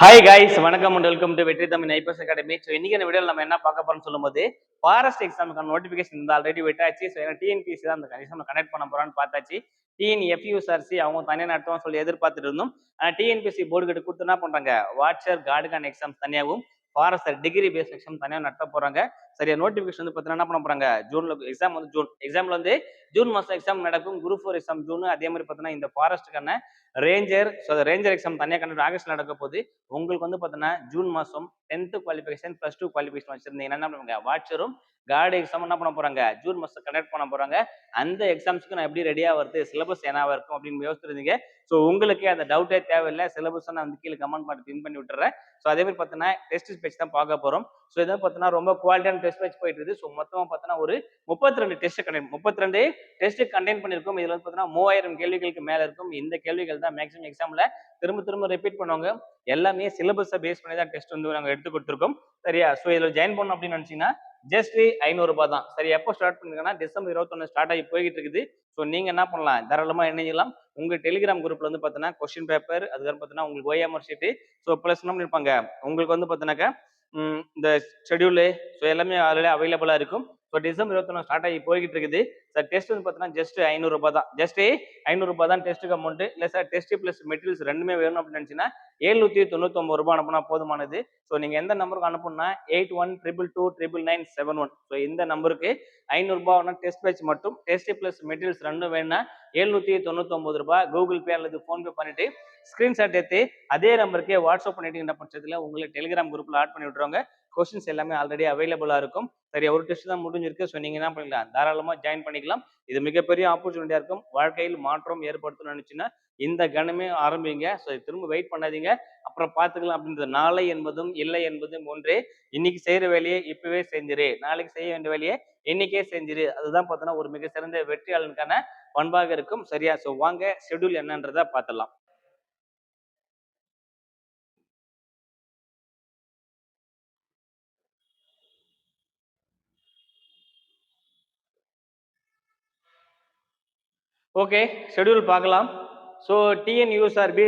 Hi guys வணக்கம் and welcome to Vetri Tamil IPS academy so இன்னைக்கு இந்த நம்ம என்ன பார்க்க போறோம்னு சொல்லும்போது ஃபாரஸ்ட் எக்ஸாமுக்கான நோட்டிஃபிகேஷன் இந்த ஆல்ரெடி விட்டாச்சு. ஸோ ஏன்னா டிஎன்பிசி தான் அந்த எக்ஸாம் கனெக்ட் பண்ண போறான்னு பார்த்தாச்சு. டிஎன்எஃப்யூஎஸ்ஆர்சி அவங்க தனியாக நடத்துவோம் சொல்லி எதிர்பார்த்துட்டு இருந்தோம். ஆனால் டிஎன்பிசி போர்டு கிட்ட கொடுத்து என்ன பண்றாங்க. வாட்சர் கார்டுகான் எக்ஸாம்ஸ் தனியாகவும் ஃபாரஸ்டர் டிகிரி பேஸ் எக்ஸாம் தனியாக நடத்த போறாங்க. சரியா? நோட்டிஃபிகேஷன் வந்து பார்த்தீங்கன்னா என்ன பண்ண போறாங்க? ஜூன்ல எக்ஸாம் வந்து ஜூன் எக்ஸாம்ல வந்து ஜூன் மாசம் எக்ஸாம் நடக்கும். குரூப் ஃபோர் எக்ஸாம் ஜூன் அதே மாதிரி பார்த்தீங்கன்னா இந்த ஃபாரஸ்ட்டுக்கான ரேஞ்சர் ஸோ ரேஞ்சர் எக்ஸாம் தனியாக கண்டு ஆகஸ்ட் நடக்க போது உங்களுக்கு வந்து பார்த்தீங்கன்னா ஜூன் மாதம் tenth qualification plus two qualification வச்சிருந்தீங்கன்னா என்ன பண்ணுவாங்க? வாட்சரும் கார்டு எக்ஸாம் என்ன பண்ண போறாங்க? ஜூன் மாதம் கண்டக்ட் பண்ண போறாங்க. அந்த எக்ஸாம்ஸ்க்கு நான் எப்படி ரெடியாக வருது? சிலபஸ் என்னவா இருக்கும் அப்படின்னு யோசிச்சிருந்தீங்க. ஸோ உங்களுக்கு அந்த டவுட்டே தேவையில்லை. சிலபஸ் நான் வந்து கீழே கமெண்ட் பண்ணி பின் பண்ணி விட்டுறேன். ஸோ அதே மாதிரி பார்த்தீங்கன்னா டெஸ்ட் பேஜ் தான் பார்க்க போகிறோம் ஸோ இதை பார்த்தோன்னா ரொம்ப குவாலிட்டியான டெஸ்ட் வச்சு போயிட்டு இருக்குது ஸோ மொத்தமாக பார்த்தோன்னா ஒரு முப்பத்தி ரெண்டு டெஸ்ட் கண்டெயின் முப்பத்தி ரெண்டு டெஸ்ட் கண்டெயின் பண்ணியிருக்கோம். இதில் வந்து பார்த்தோன்னா மூவாயிரம் கேள்விகளுக்கு மேலே இருக்கும். இந்த கேள்விகள் தான் மேக்ஸிமம் எக்ஸாமில் திரும்ப திரும்ப ரிப்பீட் பண்ணுவாங்க. எல்லாமே சிலபஸை பேஸ் பண்ணி தான் டெஸ்ட் வந்து நாங்கள் எடுத்து கொடுத்துருக்கோம். சரியா? ஸோ இதில் ஜாயின் பண்ணோம் அப்படின்னு நினச்சிங்கன்னா ஜஸ்ட் ஐநூறுரூபா தான். சரி எப்போ ஸ்டார்ட் பண்ணிருக்கேன்னா டிசம்பர் இருபத்தொன்னு ஸ்டார்ட் ஆகி போய்கிட்டு இருக்குது. ஸோ நீங்கள் என்ன பண்ணலாம்? தாராளமாக இணைஞ்சலாம் உங்கள் டெலிகிராம் குரூப்பில் வந்து பார்த்தீங்கன்னா கொஸ்டின் பேப்பர் அதுக்கப்புறம் பார்த்தீங்கன்னா உங்களுக்கு ஓஎம்ஆர் ஷீட்டு ஸோ ப்ளஸ் என்ன பண்ணியிருப்பாங்க உங்களுக்கு வந்து பார்த்தீங்கன்னாக்கா இந்த ஷெடியூலு ஸோ எல்லாமே ஆல்ரெடி அவைலபிளாக இருக்கும். ஸோ டிசம்பர் இருபத்தொன்று ஸ்டார்ட் ஆகி போய்கிட்டு இருக்குது சார் டெஸ்ட் வந்து பார்த்தீங்கன்னா ஜஸ்ட் ஐநூறுரூபா தான். ஜஸ்ட் ஐநூறுரூபா தான் டெஸ்ட்டுக்கு அமௌண்ட் இல்லை சார் டெஸ்ட் ப்ளஸ் மெட்டீரியல்ஸ் ரெண்டுமே வேணும் அப்படின்னு நினச்சினா ஏழ்நூற்றி தொண்ணூத்தொம்பது ரூபாய் அனுப்புனா போதுமானது. ஸோ நீங்கள் எந்த நம்பருக்கு அனுப்புனா eight one triple two triple nine seven one so இந்த நம்பருக்கு ஐநூறுரூபா டெஸ்ட் பேட்ச் மட்டும் டெஸ்ட் ப்ளஸ் மெட்டீரியல்ஸ் ரெண்டும் வேணும்னா ஏழ்நூற்றி தொண்ணூத்தொம்பது ரூபாய் கூகுள் பே அல்லது ஃபோன்பே பண்ணிவிட்டு ஸ்க்ரீன்ஷாட் எடுத்து அதே நம்பருக்கே வாட்ஸ்அப் பண்ணிட்டீங்க பட்சத்தில் உங்களுக்கு டெலிகிராம் குரூப்பில் ஆட் பண்ணி விட்ருவாங்க கொஸ்டின்ஸ் எல்லாமே ஆல்ரெடி அவைலபிளாக இருக்கும். சரி ஒரு டெஸ்ட் தான் முடிஞ்சிருக்கு. ஸோ நீங்கள் என்ன பண்ணிக்கலாம்? தாராளமாக ஜாயின் பண்ணிக்கலாம். இது மிகப்பெரிய ஆப்பர்ச்சுனிட்டியாக இருக்கும். வாழ்க்கையில் மாற்றம் ஏற்படுத்தணும்னு நினச்சின்னா இந்த கணமே ஆரம்பிங்க. ஸோ திரும்ப வெயிட் பண்ணாதீங்க. அப்புறம் பார்த்துக்கலாம் அப்படின்றது. நாளை என்பதும் இல்லை என்பதும் ஒன்றே. இன்னைக்கு செய்கிற வேலையை இப்பவே செஞ்சிரு. நாளைக்கு செய்ய வேண்டிய வேலையை இன்னைக்கே செஞ்சிரு. அதுதான் பார்த்தோன்னா ஒரு மிக சிறந்த வெற்றியாளனுக்கான பண்பாக இருக்கும். சரியா? ஸோ வாங்க ஷெட்யூல் என்னன்றதை பார்த்துடலாம். ஓகே ஷெட்யூல் பார்க்கலாம். ஸோ டிஎன்யூஎஸ்ஆர்பி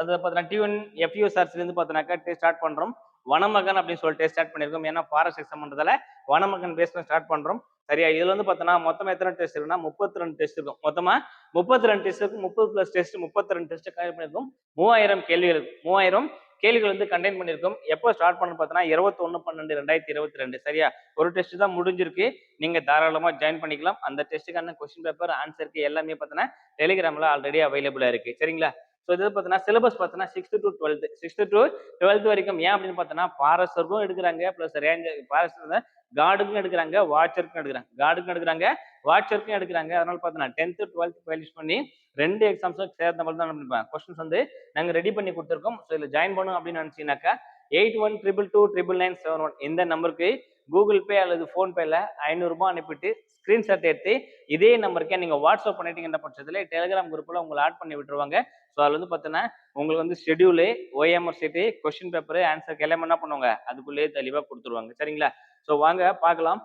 அது பார்த்தீங்கன்னா டிஎன் எஃப்யூஎஸ்ஆர்சிலேருந்து பார்த்தீங்கன்னாக்கா ஸ்டார்ட் பண்ணுறோம் வனமகன் அப்படின்னு சொல்லிட்டு ஸ்டார்ட் பண்ணியிருக்கோம். ஏன்னா ஃபாரஸ்ட் எக்ஸாம் பண்ணுறதால வனமகன் பேஸ் பண்ணி ஸ்டார்ட் பண்ணுறோம் சரியா? இதுல வந்து பார்த்தோன்னா மொத்தம் எத்தனை டெஸ்ட் இருக்குன்னா முப்பத்தி ரெண்டு டெஸ்ட் இருக்கும். மொத்தமா முப்பத்தி ரெண்டு டெஸ்ட் இருக்கும் முப்பது ப்ளஸ் டெஸ்ட் முப்பத்தி ரெண்டு டெஸ்ட் கண்டக்ட் பண்ணிருக்கும் மூவாயிரம் கேள்விகள் இருக்கும் மூவாயிரம் கேள்விகள் வந்து கண்டெயின் பண்ணியிருக்கோம். எப்போ ஸ்டார்ட் பண்ணு பார்த்தோன்னா இருபத்தொன்று பன்னெண்டு ரெண்டாயிரத்தி இருபத்தி ரெண்டு. சரியா? ஒரு டெஸ்ட் தான் முடிஞ்சிருக்கு. நீங்கள் தாராளமாக ஜாயின் பண்ணிக்கலாம். அந்த டெஸ்ட்டுக்கான கொஸ்டின் பேப்பர் ஆன்சருக்கு எல்லாமே பார்த்தோன்னா டெலிகிராம்ல ஆல்ரெடி அவைலபிளாக இருக்குது சரிங்களா? ஸோ இது பார்த்தோன்னா சிலபஸ் பார்த்தோன்னா sixth to twelfth sixth to twelfth வரைக்கும் ஏன் அப்படின்னு பார்த்தோன்னா பாரஸ்டருக்கும் எடுக்கிறாங்க. ப்ளஸ் ரேஞ்சர் பாரஸ்டர் கார்டுக்கும் எடுக்கிறாங்க. வாட்சருக்கும் எடுக்கிறாங்க. கார்டுக்கும் எடுக்கிறாங்க. வாட்சருக்கும் எடுக்கிறாங்க. அதனால பார்த்தீங்கன்னா டென்த்து டுவெல்த் பயிலிஷ் பண்ணி ரெண்டு எக்ஸாம்ஸும் சேர்ந்த மாதிரி தான் பண்ணிருப்பாங்க கொஸ்டின்ஸ் வந்து நாங்கள் ரெடி பண்ணி கொடுத்துருக்கோம். ஸோ இதில் ஜாயின் பண்ணணும் அப்படின்னு நினச்சிங்கனாக்கா eight one triple two triple nine seven one இந்த நம்பருக்கு கூகுள் பே அல்லது ஃபோன்பேல ஐநூறுரூபா அனுப்பிட்டு ஸ்க்ரீன்ஷாட் எடுத்து இதே நம்பருக்கே நீங்கள் வாட்ஸ்அப் பண்ணிட்டீங்கன்ற பட்சத்தில் டெலிகிராம் குரூப்பில் உங்களை ஆட் பண்ணி விட்டுருவாங்க. ஸோ அதில் வந்து பார்த்தீங்கன்னா உங்களுக்கு வந்து schedule OMR sheet question paper answer எல்லாமே என்ன பண்ணுவாங்க. அதுக்குள்ளேயே தெளிவாக கொடுத்துருவாங்க. சரிங்களா? ஸோ வாங்க பார்க்கலாம்.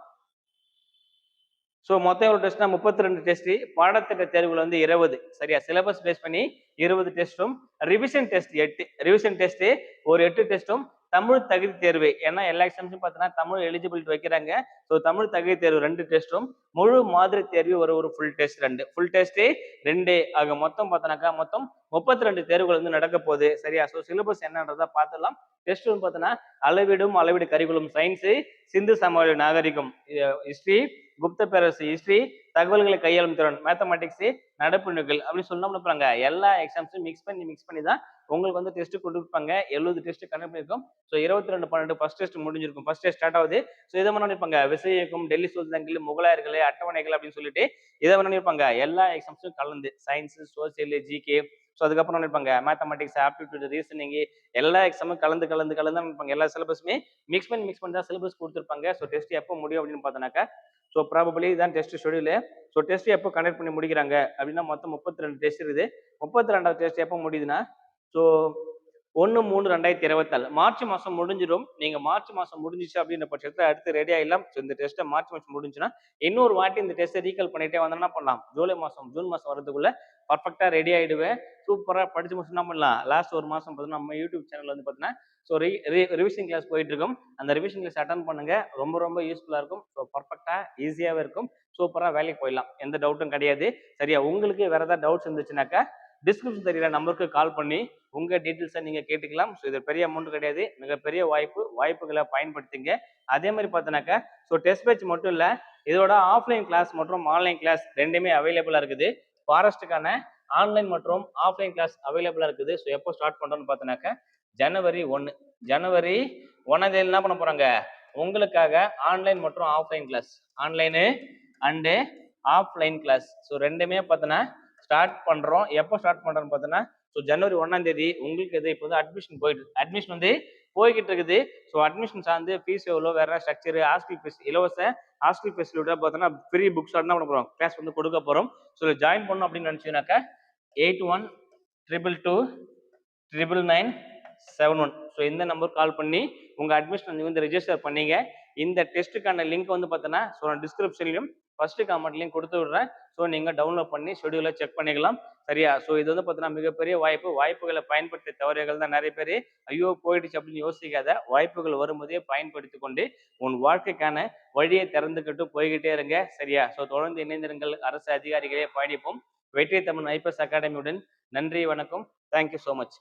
ஸோ மொத்தம் எவ்வளோ டெஸ்ட்னா முப்பத்தி ரெண்டு டெஸ்ட் பாடத்திட்ட தேர்வுகள் வந்து இருபது. சரியா? சிலபஸ் பேஸ் பண்ணி இருபது டெஸ்ட்டும் ரிவிஷன் டெஸ்ட் எட்டு. ரிவிஷன் டெஸ்ட் ஒரு எட்டு டெஸ்ட்டும் தமிழ் தகுதி தேர்வு. ஏன்னா எல்லா எக்ஸாம்ஸும் பார்த்தீங்கன்னா தமிழ் எலிஜிபிலிட்டி வைக்கிறாங்க. ஸோ தமிழ் தகுதி தேர்வு ரெண்டு டெஸ்ட்டும் முழு மாதிரி தேர்வு ஒரு ஒரு ஃபுல் டெஸ்ட் ரெண்டு. ஃபுல் டெஸ்ட் ரெண்டு. ஆக மொத்தம் பார்த்தோன்னாக்கா மொத்தம் முப்பத்தி ரெண்டு தேர்வுகள் வந்து நடக்க போகுது. சரியா? ஸோ சிலபஸ் என்னன்றதை பார்த்துடலாம். டெஸ்ட் வந்து பார்த்தோன்னா அளவிடும் அளவீடு கரிக்குலம் சயின்ஸு சிந்து சமவெளி நாகரிகம். ஹிஸ்ட்ரி குப்த பேரரசு ஹிஸ்ட்ரி தகவல்களை கையாளும் திறன் மேத்தமெட்டிக்ஸ் நடப்பு நிகழ் அப்படின்னு சொன்னோம்னு பாருங்க எல்லா எக்ஸாம்ஸும் மிக்ஸ் பண்ணி மிக்ஸ் பண்ணி தான் உங்களுக்கு வந்து டெஸ்ட் கொடுப்பாங்க எழுபது டெஸ்ட் கண்டக்ட் பண்ணிருக்கும். ஸோ இருபத்தி ரெண்டு பன்னெண்டு ஃபர்ஸ்ட் டெஸ்ட் முடிஞ்சிருக்கும். ஃபர்ஸ்ட் டெஸ்ட் ஸ்டார்ட் ஆகுது. ஸோ இதை என்ன இருப்பாங்க விசையகம் டெல்லி சுல்தான்கள் முகலாயர்கள் அட்டவணைகள் அப்படின்னு சொல்லிட்டு இதை மாதிரி நினைப்பாங்க எல்லா எக்ஸாம்ஸும் கலந்து சயின்ஸ் சோசியல் ஜிகே ஸோ அதுக்கப்புறம் நினைப்பாங்க மேத்தமெட்டிக்ஸ் ஆப்டிடியூட் ரீசனிங் எல்லா எக்ஸாமும் கலந்து கலந்து கலந்து நினைப்பாங்க எல்லா சிலபஸுமே மிக்ஸ் பண்ணி மிக்ஸ் பண்ணி தான் சிலபஸ் கொடுத்துருப்பாங்க. ஸோ டெஸ்ட் எப்போ முடியும் அப்படின்னு பார்த்தோன்னாக்கா ஸோ ப்ராபபிளி இதான் டெஸ்ட் ஷெடியூலு ஸோ டெஸ்ட் எப்போ கண்டக்ட் பண்ணி முடிக்கிறாங்க? அப்படின்னா மொத்தம் முப்பத்தி ரெண்டு டெஸ்ட் இருக்குது. முப்பத்தி ரெண்டாவது டெஸ்ட் எப்போ முடியுதுன்னா? ஸோ ஒன்று மூணு ரெண்டாயிரத்தி இருபத்தாலு. மார்ச் மாதம் முடிஞ்சிடும். நீங்கள் மார்ச் மாதம் முடிஞ்சிச்சு அப்படின்ற பட்சத்தில் அடுத்து ரெடி ஆகிடலாம் ஸோ இந்த டெஸ்ட்டை மார்ச் மாதம் முடிஞ்சுன்னா இன்னொரு வாட்டி இந்த டெஸ்ட்டை ரீகால் பண்ணிட்டே வந்தோம்னா பண்ணலாம்? ஜூலை மாதம் ஜூன் மாதம் வரதுக்குள்ள பர்ஃபெக்டாக ரெடி ஆகிடுவேன் சூப்பராக படித்து முடிச்சு என்ன பண்ணலாம்? லாஸ்ட் ஒரு மாதம் பார்த்தீங்கன்னா நம்ம யூடியூப் சேனல் வந்து பார்த்தீங்கன்னா ஸோ ரி ரிவிஷன் கிளாஸ் போயிட்டு இருக்கும் அந்த ரிவிஷன் கிளாஸ் அட்டன் பண்ணுங்க. ரொம்ப ரொம்ப யூஸ்ஃபுல்லாக இருக்கும். ஸோ பர்ஃபெக்டாக ஈஸியாகவே இருக்கும். சூப்பராக வேலைக்கு போயிடலாம். எந்த டவுட்டும் கிடையாது. சரியா? உங்களுக்கு வேறு ஏதாவது டவுட்ஸ் இருந்துச்சுனாக்கா டிஸ்கிரிப்ஷன் தெரியல நம்பருக்கு கால் பண்ணி உங்க டீட்டெயில்ஸை நீங்க கேட்டுக்கலாம். ஸோ இது பெரிய அமௌண்ட் கிடையாது. மிகப்பெரிய வாய்ப்பு. வாய்ப்புகளை பயன்படுத்திங்க. அதே மாதிரி பார்த்தோன்னாக்கா ஸோ டெஸ்ட் பேட்ச் மட்டும் இல்லை இதோட ஆஃப்லைன் கிளாஸ் மற்றும் ஆன்லைன் கிளாஸ் ரெண்டுமே அவைலபிளாக இருக்குது. ஃபாரஸ்ட்டுக்கான ஆன்லைன் மற்றும் ஆஃப்லைன் கிளாஸ் அவைலபிளாக இருக்குது. ஸோ எப்போ ஸ்டார்ட் பண்ணுறோன்னு பார்த்தோன்னாக்கா ஜனவரி ஒன்று ஜனவரி ஒன்றாம் தேதி என்ன பண்ண போகிறாங்க உங்களுக்காக ஆன்லைன் மற்றும் offline class online and offline class so ரெண்டுமே பார்த்தோன்னா ஸ்டார்ட் பண்ணுறோம் எப்போ ஸ்டார்ட் பண்ணுறோன்னு பார்த்தோன்னா ஸோ ஜனவரி ஒன்றாம் தேதி உங்களுக்கு இது இப்போ வந்து அட்மிஷன் போயிட்டு அட்மிஷன் வந்து போய்கிட்டு இருக்குது. ஸோ அட்மிஷன் சார்ந்து ஃபீஸ் எவ்வளோ வேற ஸ்ட்ரக்சர் ஹாஸ்டல் ஃபீஸ் இலவச ஹாஸ்டல் ஃபெசிலிட்டியாக பார்த்தோன்னா ஃப்ரீ புக்ஸ் என்ன பண்ண போகிறோம் கிளாஸ் வந்து கொடுக்க போகிறோம் ஸோ ஜாயின் பண்ணணும் அப்படின்னு நினச்சிங்கனாக்கா eight one triple two triple nine seven one so இந்த நம்பர் கால் பண்ணி உங்கள் அட்மிஷன் நீங்கள் வந்து ரிஜிஸ்டர் பண்ணீங்க. இந்த டெஸ்ட்டுக்கான லிங்க் வந்து பார்த்தோன்னா ஸோ நான் டிஸ்கிரிப்ஷன்லையும் ஃபர்ஸ்ட் காமெண்ட்லையும் கொடுத்து விடுறேன். ஸோ நீங்கள் டவுன்லோட் பண்ணி ஷெடியூலை செக் பண்ணிக்கலாம். சரியா? ஸோ இது வந்து பார்த்தீங்கன்னா மிகப்பெரிய வாய்ப்பு. வாய்ப்புகளை பயன்படுத்தி தவறுகள் தான் நிறைய பேர் ஐயோ போயிடுச்சு அப்படின்னு யோசிக்காத வாய்ப்புகள் வரும்போதே பயன்படுத்தி கொண்டு உன் வாழ்க்கைக்கான வழியை திறந்துக்கிட்டு போய்கிட்டே இருங்க. சரியா? ஸோ தொடர்ந்து இணைந்திருங்கள். அரசு அதிகாரிகளே பயணிப்போம். வெற்றி தமிழ் ஐபிஎஸ் அகாடமியுடன் நன்றி வணக்கம். Thank you so much